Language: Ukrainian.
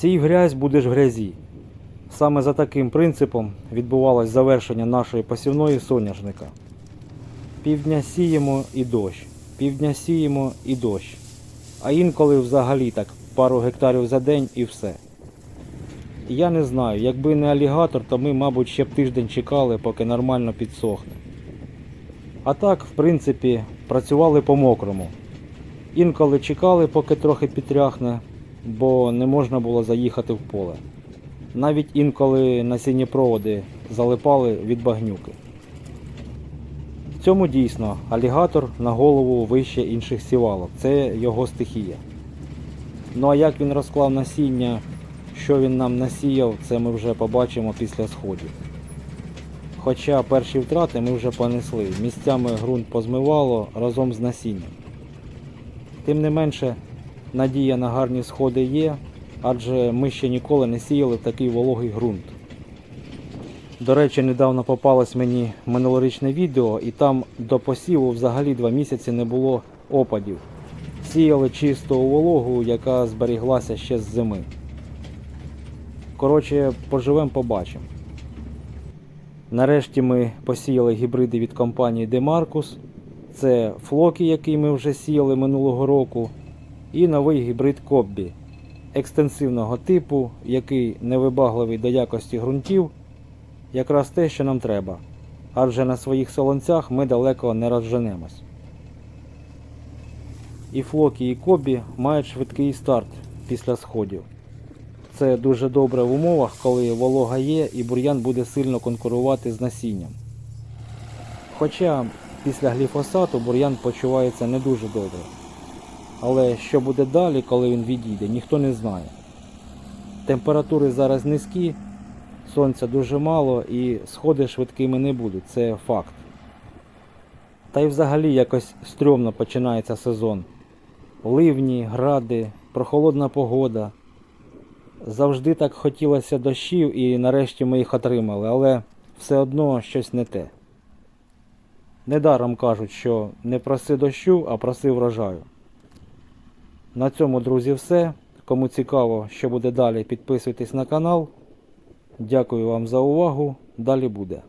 Сій грязь будеш в грязі. Саме за таким принципом відбувалось завершення нашої посівної соняшника. Півдня сіємо і дощ, півдня сіємо і дощ. А інколи взагалі так пару гектарів за день і все. Я не знаю, якби не алігатор, то ми, мабуть, ще б тиждень чекали, поки нормально підсохне. А так, в принципі, працювали по мокрому. Інколи чекали, поки трохи підтряхне, бо не можна було заїхати в поле. Навіть інколи насінні проводи залипали від багнюки. В цьому дійсно алігатор на голову вище інших сівалок. Це його стихія. Ну а як він розклав насіння, що він нам насіяв, це ми вже побачимо після сходів. Хоча перші втрати ми вже понесли. Місцями ґрунт позмивало разом з насінням. Тим не менше, надія на гарні сходи є, адже ми ще ніколи не сіяли такий вологий ґрунт. До речі, недавно попалось мені минулорічне відео, і там до посіву взагалі два місяці не було опадів. Сіяли чисто вологу, яка зберіглася ще з зими. Коротше, поживемо, побачимо. Нарешті ми посіяли гібриди від компанії Demarcus. Це флокі, який ми вже сіяли минулого року, і новий гібрид Коббі екстенсивного типу, який невибагливий до якості ґрунтів, якраз те, що нам треба. Адже на своїх солонцях ми далеко не розженемось. І флокі, і кобі мають швидкий старт після сходів. Це дуже добре в умовах, коли волога є і бур'ян буде сильно конкурувати з насінням. Хоча після гліфосату бур'ян почувається не дуже добре. Але що буде далі, коли він відійде, ніхто не знає. Температури зараз низькі, сонця дуже мало і сходи швидкими не будуть, це факт. Та й взагалі якось стрьомно починається сезон. Ливні, гради, прохолодна погода. Завжди так хотілося дощів і нарешті ми їх отримали, але все одно щось не те. Недаром кажуть, що не проси дощу, а проси врожаю. На цьому, друзі, все. Кому цікаво, що буде далі, підписуйтесь на канал. Дякую вам за увагу. Далі буде.